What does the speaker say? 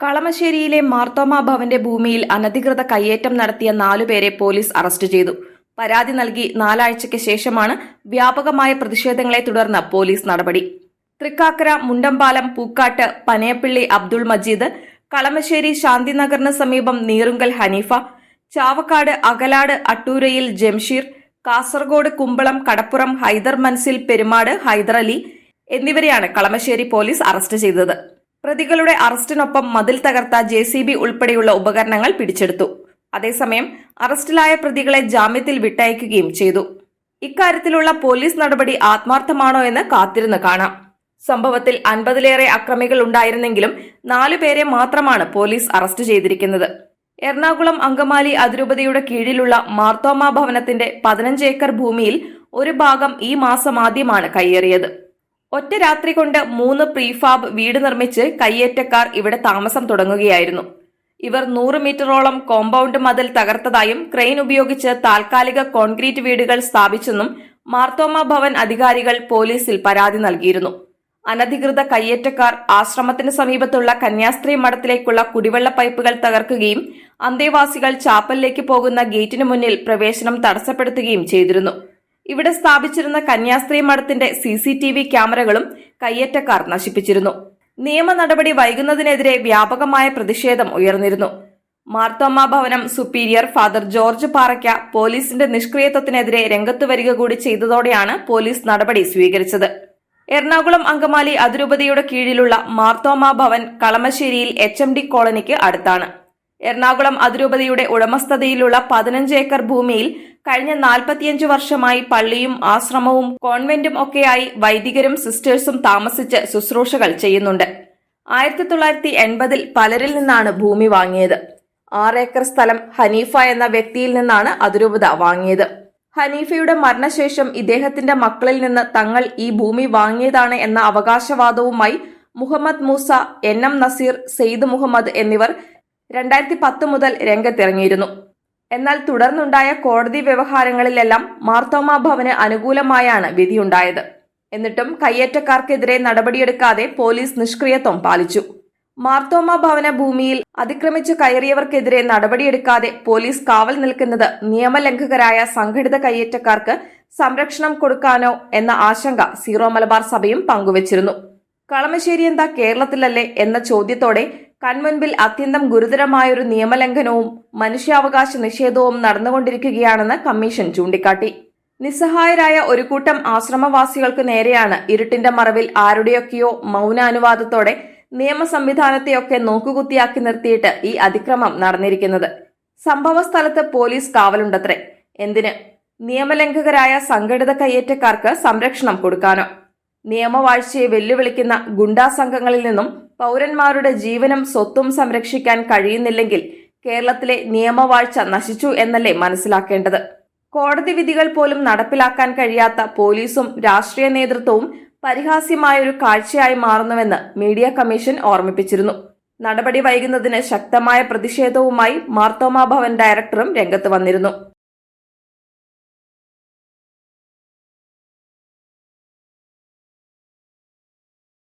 കളമശ്ശേരിയിലെ മാർത്തോമ ഭവന്റെ ഭൂമിയിൽ അനധികൃത കയ്യേറ്റം നടത്തിയ നാലുപേരെ പോലീസ് അറസ്റ്റ് ചെയ്തു. പരാതി നൽകി നാലാഴ്ചയ്ക്ക് ശേഷമാണ് വ്യാപകമായ പ്രതിഷേധങ്ങളെ തുടർന്ന് പോലീസ് നടപടി. തൃക്കാക്കര മുണ്ടമ്പാലം പൂക്കാട്ട് പനയപ്പിള്ളി അബ്ദുൾ മജീദ് കളമശ്ശേരി ശാന്തിനഗറിന് സമീപം നീറുങ്കൽ ഹനീഫ ചാവക്കാട് അകലാട് അട്ടൂരയിൽ ജംഷീർ കാസർഗോഡ് കുമ്പളം കടപ്പുറം ഹൈദർ മൻസിൽ പെരുമാട് ഹൈദരലി എന്നിവരെയാണ് കളമശ്ശേരി പോലീസ് അറസ്റ്റ് ചെയ്തത്. പ്രതികളുടെ അറസ്റ്റിനൊപ്പം മതിൽ തകർത്ത ജെ ഉൾപ്പെടെയുള്ള ഉപകരണങ്ങൾ പിടിച്ചെടുത്തു. അതേസമയം അറസ്റ്റിലായ പ്രതികളെ ജാമ്യത്തിൽ വിട്ടയക്കുകയും ചെയ്തു. ഇക്കാര്യത്തിലുള്ള പോലീസ് നടപടി ആത്മാർത്ഥമാണോ എന്ന് കാത്തിരുന്ന് കാണാം. സംഭവത്തിൽ അൻപതിലേറെ അക്രമികൾ ഉണ്ടായിരുന്നെങ്കിലും നാലുപേരെ മാത്രമാണ് പോലീസ് അറസ്റ്റ് ചെയ്തിരിക്കുന്നത്. എറണാകുളം അങ്കമാലി അതിരൂപതയുടെ കീഴിലുള്ള മാർത്തോമ ഭവനത്തിന്റെ പതിനഞ്ച് ഏക്കർ ഭൂമിയിൽ ഒരു ഭാഗം ഈ മാസം ആദ്യമാണ് കയ്യേറിയത്. ഒറ്റ രാത്രി കൊണ്ട് മൂന്ന് പ്രീഫാബ് വീട് നിർമ്മിച്ച് കയ്യേറ്റക്കാർ ഇവിടെ താമസം തുടങ്ങുകയായിരുന്നു. ഇവർ നൂറ് മീറ്ററോളം കോമ്പൗണ്ട് മതിൽ തകർത്തതായും ക്രെയിൻ ഉപയോഗിച്ച് താൽക്കാലിക കോൺക്രീറ്റ് വീടുകൾ സ്ഥാപിച്ചെന്നും മാർത്തോമ ഭവൻ അധികാരികൾ പോലീസിൽ പരാതി നൽകിയിരുന്നു. അനധികൃത കയ്യേറ്റക്കാർ ആശ്രമത്തിന് സമീപത്തുള്ള കന്യാസ്ത്രീ മഠത്തിലേക്കുള്ള കുടിവെള്ള പൈപ്പുകൾ തകർക്കുകയും അന്തേവാസികൾ ചാപ്പലിലേക്ക് പോകുന്ന ഗേറ്റിനു മുന്നിൽ പ്രവേശനം തടസ്സപ്പെടുത്തുകയും ചെയ്തിരുന്നു. ഇവിടെ സ്ഥാപിച്ചിരുന്ന കന്യാസ്ത്രീ മഠത്തിന്റെ സി സി ടി വി ക്യാമറകളും കയ്യേറ്റക്കാർ നശിപ്പിച്ചിരുന്നു. നിയമ നടപടി വൈകുന്നതിനെതിരെ വ്യാപകമായ പ്രതിഷേധം ഉയർന്നിരുന്നു. മാർത്തോമ്മ ഭവനം സുപ്പീരിയർ ഫാദർ ജോർജ് പാറയ്ക്ക പോലീസിന്റെ നിഷ്ക്രിയത്വത്തിനെതിരെ രംഗത്തു വരിക കൂടി ചെയ്തതോടെയാണ് പോലീസ് നടപടി സ്വീകരിച്ചത്. എറണാകുളം അങ്കമാലി അതിരൂപതയുടെ കീഴിലുള്ള മാർത്തോമ ഭവൻ കളമശ്ശേരിയിൽ എച്ച് കോളനിക്ക് അടുത്താണ്. എറണാകുളം അതിരൂപതയുടെ ഉടമസ്ഥതയിലുള്ള പതിനഞ്ച് ഏക്കർ ഭൂമിയിൽ കഴിഞ്ഞ നാൽപ്പത്തിയഞ്ച് വർഷമായി പള്ളിയും ആശ്രമവും കോൺവെന്റും ഒക്കെയായി വൈദികരും സിസ്റ്റേഴ്സും താമസിച്ച് ശുശ്രൂഷകൾ ചെയ്യുന്നുണ്ട്. ആയിരത്തി തൊള്ളായിരത്തി എൺപതിൽ പലരിൽ നിന്നാണ് ഭൂമി വാങ്ങിയത്. ആറ് ഏക്കർ സ്ഥലം ഹനീഫ എന്ന വ്യക്തിയിൽ നിന്നാണ് അതിരൂപത വാങ്ങിയത്. ഹനീഫയുടെ മരണശേഷം ഇദ്ദേഹത്തിന്റെ മക്കളിൽ നിന്ന് തങ്ങൾ ഈ ഭൂമി വാങ്ങിയതാണ് എന്ന അവകാശവാദവുമായി മുഹമ്മദ് മൂസ എൻ എം നസീർ സെയ്ദ് മുഹമ്മദ് എന്നിവർ രണ്ടായിരത്തി പത്ത് മുതൽ രംഗത്തിറങ്ങിയിരുന്നു. എന്നാൽ തുടർന്നുണ്ടായ കോടതി വ്യവഹാരങ്ങളിലെല്ലാം മാർത്തോമ ഭവന് അനുകൂലമായാണ് വിധിയുണ്ടായത്. എന്നിട്ടും കയ്യേറ്റക്കാർക്കെതിരെ നടപടിയെടുക്കാതെ പോലീസ് നിഷ്ക്രിയത്വം പാലിച്ചു. മാർത്തോമ ഭവന ഭൂമിയിൽ അതിക്രമിച്ചു കയറിയവർക്കെതിരെ നടപടിയെടുക്കാതെ പോലീസ് കാവൽ നിൽക്കുന്നത് നിയമലംഘകരായ സംഘടിത കയ്യേറ്റക്കാർക്ക് സംരക്ഷണം കൊടുക്കാനോ എന്ന ആശങ്ക സീറോ മലബാർ സഭയും പങ്കുവച്ചിരുന്നു. കളമശ്ശേരി എന്താ കേരളത്തിലല്ലേ എന്ന ചോദ്യത്തോടെ കൺമുൻപിൽ അത്യന്തം ഗുരുതരമായൊരു നിയമലംഘനവും മനുഷ്യാവകാശ നിഷേധവും നടന്നുകൊണ്ടിരിക്കുകയാണെന്ന് കമ്മീഷൻ ചൂണ്ടിക്കാട്ടി. നിസ്സഹായരായ ഒരു കൂട്ടം ആശ്രമവാസികൾക്ക് നേരെയാണ് ഇരുട്ടിന്റെ മറവിൽ ആരുടെയൊക്കെയോ മൗനാനുവാദത്തോടെ നിയമ സംവിധാനത്തെയൊക്കെ നോക്കുകുത്തിയാക്കി നിർത്തിയിട്ട് ഈ അതിക്രമം നടന്നിരിക്കുന്നത്. സംഭവ സ്ഥലത്ത് പോലീസ് കാവലുണ്ടത്രേ. എന്തിന്? നിയമലംഘകരായ സംഘടിത കയ്യേറ്റക്കാർക്ക് സംരക്ഷണം കൊടുക്കാനോ? നിയമവാഴ്ചയെ വെല്ലുവിളിക്കുന്ന ഗുണ്ടാ സംഘങ്ങളിൽ നിന്നും പൗരന്മാരുടെ ജീവനും സ്വത്തും സംരക്ഷിക്കാൻ കഴിയുന്നില്ലെങ്കിൽ കേരളത്തിലെ നിയമവാഴ്ച നശിച്ചു എന്നല്ലേ മനസ്സിലാക്കേണ്ടത്? കോടതി വിധികൾ പോലും നടപ്പിലാക്കാൻ കഴിയാത്ത പോലീസും രാഷ്ട്രീയ നേതൃത്വവും പരിഹാസ്യമായൊരു കാഴ്ചയായി മാറുന്നുവെന്ന് മീഡിയ കമ്മീഷൻ ഓർമ്മിപ്പിച്ചിരുന്നു. നടപടി വൈകുന്നതിന് ശക്തമായ പ്രതിഷേധവുമായി മാർത്തോമാ ഭവൻ ഡയറക്ടറും രംഗത്ത് വന്നിരുന്നു.